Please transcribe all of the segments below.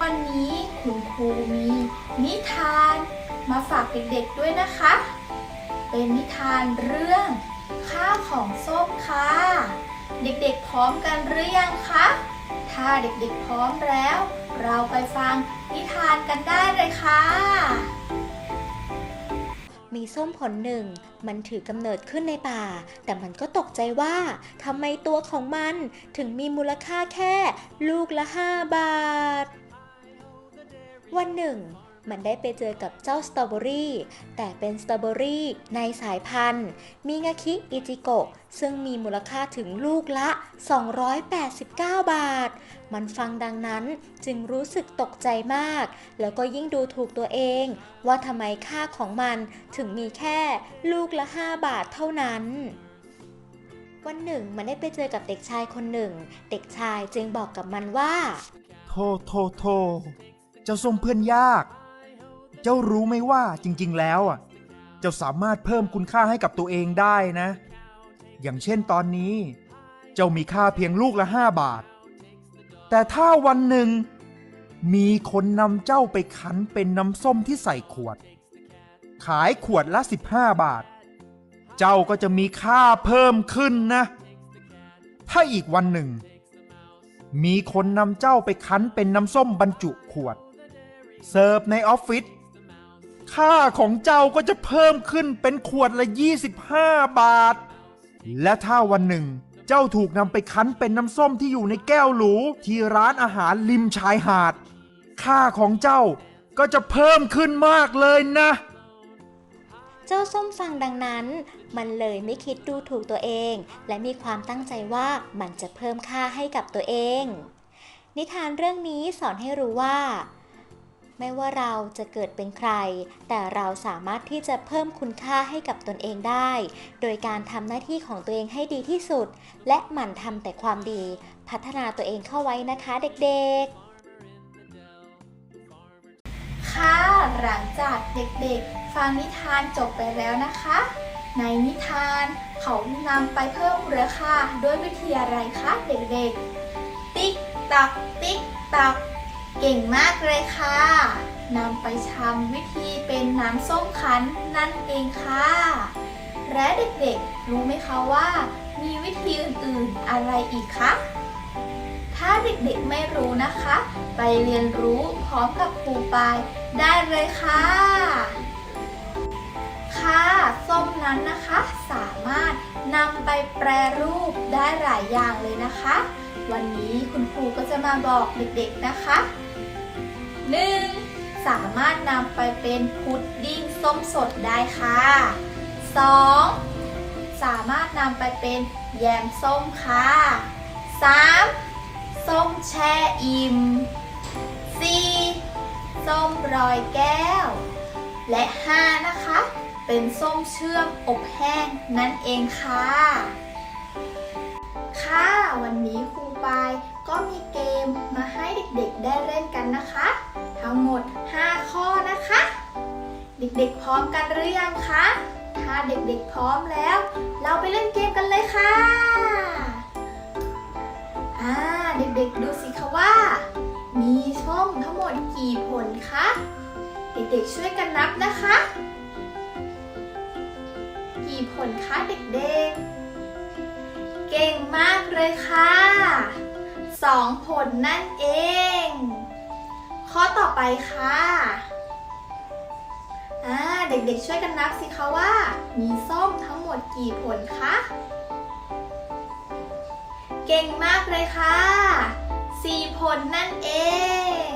วันนี้คุณครูมีนิทานมาฝากเด็กๆด้วยนะคะ เป็นนิทานเรื่องค่าของส้มค่ะ เด็กๆพร้อมกันหรือยังคะ ถ้าเด็กๆพร้อมแล้ว เราไปฟังนิทานกันได้เลยค่ะ มีส้มผลหนึ่ง มันถือกำเนิดขึ้นในป่า แต่มันก็ตกใจว่าทำไมตัวของมันถึงมีมูลค่าแค่ ลูกละห้าบาท วันหนึ่ง มันได้ไปเจอกับเจ้าสตรอเบอรี่แต่เป็นสตรอเบอรี่ในสายพันธุ์มิงาคิอิจิโกะซึ่งมีมูลค่าถึงลูกละ 289 บาท มันฟังดังนั้นจึงรู้สึกตกใจมาก แล้วก็ยิ่งดูถูกตัวเอง ว่าทำไมค่าของมันถึงมีแค่ลูกละ 5 บาทเท่านั้นวันหนึ่งมันได้ไปเจอกับเด็กชายคนหนึ่ง เด็กชายจึงบอกกับมันว่า โทโทโทเจ้าส้มเพื่อนยาก เจ้ารู้ไหมว่าจริงๆ แล้วอะเจ้าสามารถเพิ่มคุณค่าให้กับตัวเองได้นะ อย่างเช่นตอนนี้ เจ้ามีค่าเพียงลูกละห้าบาท แต่ถ้าวันหนึ่ง มีคนนำเจ้าไปคั้นเป็นน้ำส้มที่ใส่ขวด ขายขวดละ 15 บาท เจ้าก็จะมีค่าเพิ่มขึ้นนะ ถ้าอีกวันหนึ่ง มีคนนำเจ้าไปคั้นเป็นน้ำส้มบรรจุขวด เสิร์ฟในออฟฟิศ ค่าของเจ้าก็จะเพิ่มขึ้นเป็นขวดละ 25 บาท และถ้าวันหนึ่ง เจ้าถูกนำไปคั้นเป็นน้ำส้มที่อยู่ในแก้วหรูที่ร้านอาหารริมชายหาด ค่าของเจ้าก็จะเพิ่มขึ้นมากเลยนะ เจ้าส้มฟังดังนั้น มันเลยไม่คิดดูถูกตัวเอง และมีความตั้งใจว่ามันจะเพิ่มค่าให้กับตัวเอง นิทานเรื่องนี้สอนให้รู้ว่า ไม่ว่าเราจะเกิดเป็นใคร แต่เราสามารถที่จะเพิ่มคุณค่าให้กับตนเองได้ โดยการทำหน้าที่ของตัวเองให้ดีที่สุด และหมั่นทำแต่ความดี พัฒนาตัวเองเข้าไว้นะคะเด็กๆ ค่ะ หลังจากเด็กๆ ฟังนิทานจบไปแล้วนะคะ ในนิทานเขานำไปเพิ่มมูลค่าด้วยวิธีอะไรคะเด็กๆ ติ๊กตักติ๊กตัก เก่งมากเลยค่ะนำไปทำวิธีเป็นน้ำส้มคั้นนั่นเองค่ะ และเด็กๆ รู้ไหมคะว่า มีวิธีอื่นๆอะไรอีกคะถ้าเด็กๆไม่รู้นะคะ ไปเรียนรู้พร้อมกับครูปายได้เลยค่ะ ค่ะส้มนั้นนะคะ สามารถนำไปแปรรูปได้หลายอย่างเลยนะคะ วันนี้คุณครูก็จะมาบอกเด็กๆนะคะ 1. สามารถนำไปเป็นพุดดิ้งส้มสดได้ค่ะ 2. สามารถนำไปเป็นแยมส้มค่ะ 3. ส้มแช่อิ่ม 4. ส้มรอยแก้ว และ 5 นะคะ เป็นส้มเชื่อมอบแห้งนั่นเองค่ะ ค่ะ วันนี้ครูปายก็มีเกมมาให้เด็กๆได้เล่นกันนะคะ ทั้งหมด 5 ข้อนะคะ เด็กๆพร้อมกันหรือยังคะ ถ้าเด็กๆพร้อมแล้ว เราไปเล่นเกมกันเลยค่ะอ่าเด็กๆดูสิคะว่า มีส้มทั้งหมดกี่ผลคะ เด็กๆช่วยกันนับนะคะ กี่ผลคะเด็กๆเก่งมากเลยค่ะ สองผลนั่นเอง ข้อต่อไปค่ะอาเด็กๆช่วยกันนับสิคะว่า มีส้มทั้งหมดกี่ผลคะ เก่งมากเลยค่ะสี่ผลนั่นเอง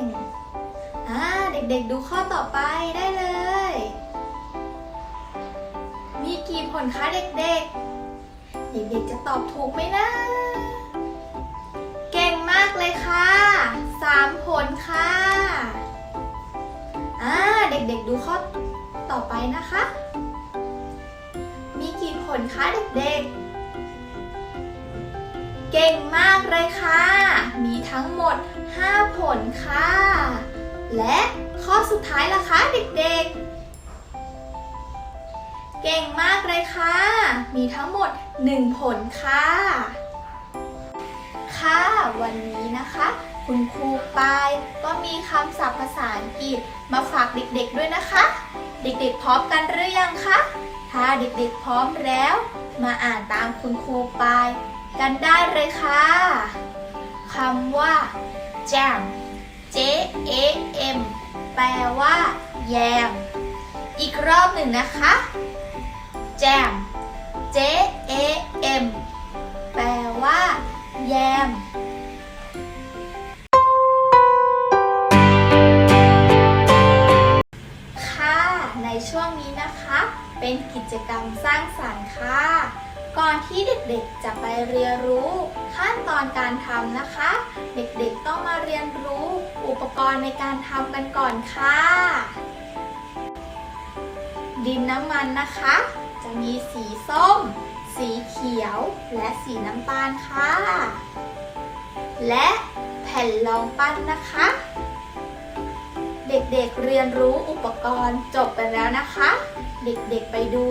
อ่าเด็กๆดูข้อต่อไปได้เลย มีกี่ผลคะเด็กๆ เด็กๆจะตอบถูกไหมนะ เลยค่ะสามผลค่ะอ่าเด็กๆดูข้อต่อไปนะคะ มีกี่ผลคะเด็กๆ เก่งมากเลยค่ะ มีทั้งหมด 5 ผลค่ะ และข้อสุดท้ายล่ะคะเด็กๆ เก่งมากเลยค่ะ มีทั้งหมด 1 ผลค่ะ ค่ะ วันนี้นะคะ คุณครูปายก็มีคำศัพท์ภาษาอังกฤษมาฝากเด็กๆด้วยนะคะ เด็กๆพร้อมกันหรือยังคะ ถ้าเด็กๆพร้อมแล้ว มาอ่านตามคุณครูปายกันได้เลยค่ะคำว่า jam J A M แปลว่า แยม อีกรอบหนึ่งนะคะ jam ที่เด็กๆจะไปเรียนรู้ขั้นตอนการทำนะคะ เด็กๆต้องมาเรียนรู้อุปกรณ์ในการทำกันก่อนค่ะ ดินน้ำมันนะคะ จะมีสีส้ม สีเขียว และสีน้ำตาลค่ะ และแผ่นรองปั้นนะคะ เด็กๆเรียนรู้อุปกรณ์จบไปแล้วนะคะ เด็กๆไปดู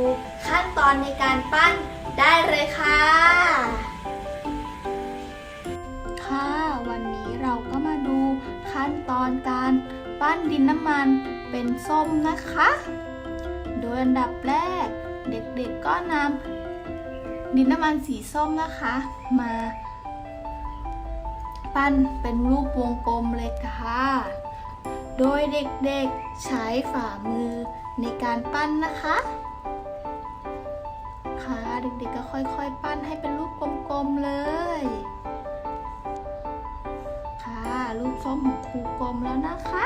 ขั้นตอนในการปั้น ได้เลยค่ะ ค่ะ วันนี้เราก็มาดูขั้นตอนการปั้นดินน้ำมันเป็นส้มนะคะ โดยอันดับแรก เด็กๆก็นำดินน้ำมันสีส้มนะคะ มา ปั้นเป็นรูปวงกลมเลยค่ะ โดยเด็กๆใช้ฝ่ามือในการปั้นนะคะ เด็กๆก็ค่อยๆ ปั้นให้เป็นรูปกลมๆเลย ค่ะรูปส้มของครูกลมแล้วนะคะ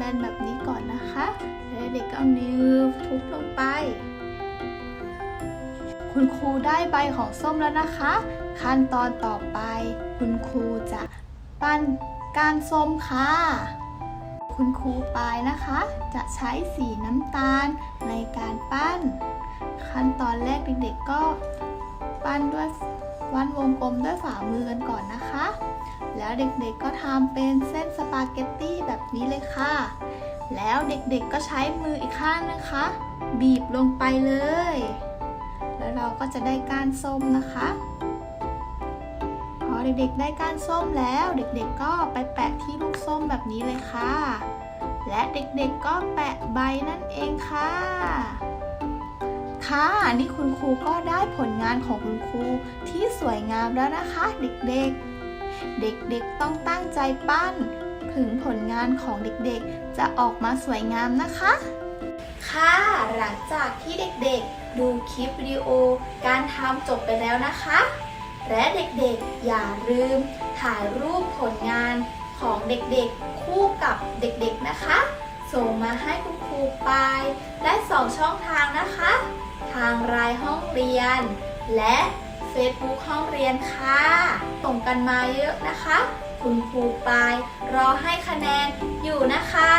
บนๆแบบนี้ก่อนนะคะแล้วเด็กก็เอานิ้วทุบลงไป คุณครูได้ใบของส้มแล้วนะคะ ขั้นตอนต่อไป คุณครูจะปั้นก้านส้มค่ะ คุณครูปายนะคะ จะใช้สีน้ำตาลในการปั้น ขั้นตอนแรกเด็กๆก็ปั้นด้วยวันวงกลมด้วยฝ่ามือกันก่อนนะคะ แล้วเด็กๆก็ทำเป็นเส้นสปาเกตตี้แบบนี้เลยค่ะ แล้วเด็กๆก็ใช้มืออีกข้างนะคะ บีบลงไปเลย แล้วเราก็จะได้ก้านส้มนะคะพอเด็กๆได้ก้านส้มแล้วเด็กๆก็ไปแปะที่ลูกส้มแบบนี้เลยค่ะ และเด็กๆก็แปะใบนั่นเองค่ะ ค่ะนี่คุณครูก็ได้ผลงานของคุณครูที่สวยงามแล้วนะคะ เด็กๆ เด็กๆต้องตั้งใจปั้น ถึงผลงานของเด็กๆ จะออกมาสวยงามนะคะ ค่ะหลังจากที่เด็กๆ ดูคลิปวิดีโอการทำจบไปแล้วนะคะ และเด็กๆอย่าลืมถ่ายรูปผลงานของเด็กๆ คู่กับเด็กๆนะคะ ส่งมาให้คุณครูปายได้สองช่องทางนะคะ ทางรายห้องเรียน และ Facebook ห้องเรียนค่ะ ส่งกันมาเยอะนะคะ คุณครูปายรอให้คะแนนอยู่นะคะ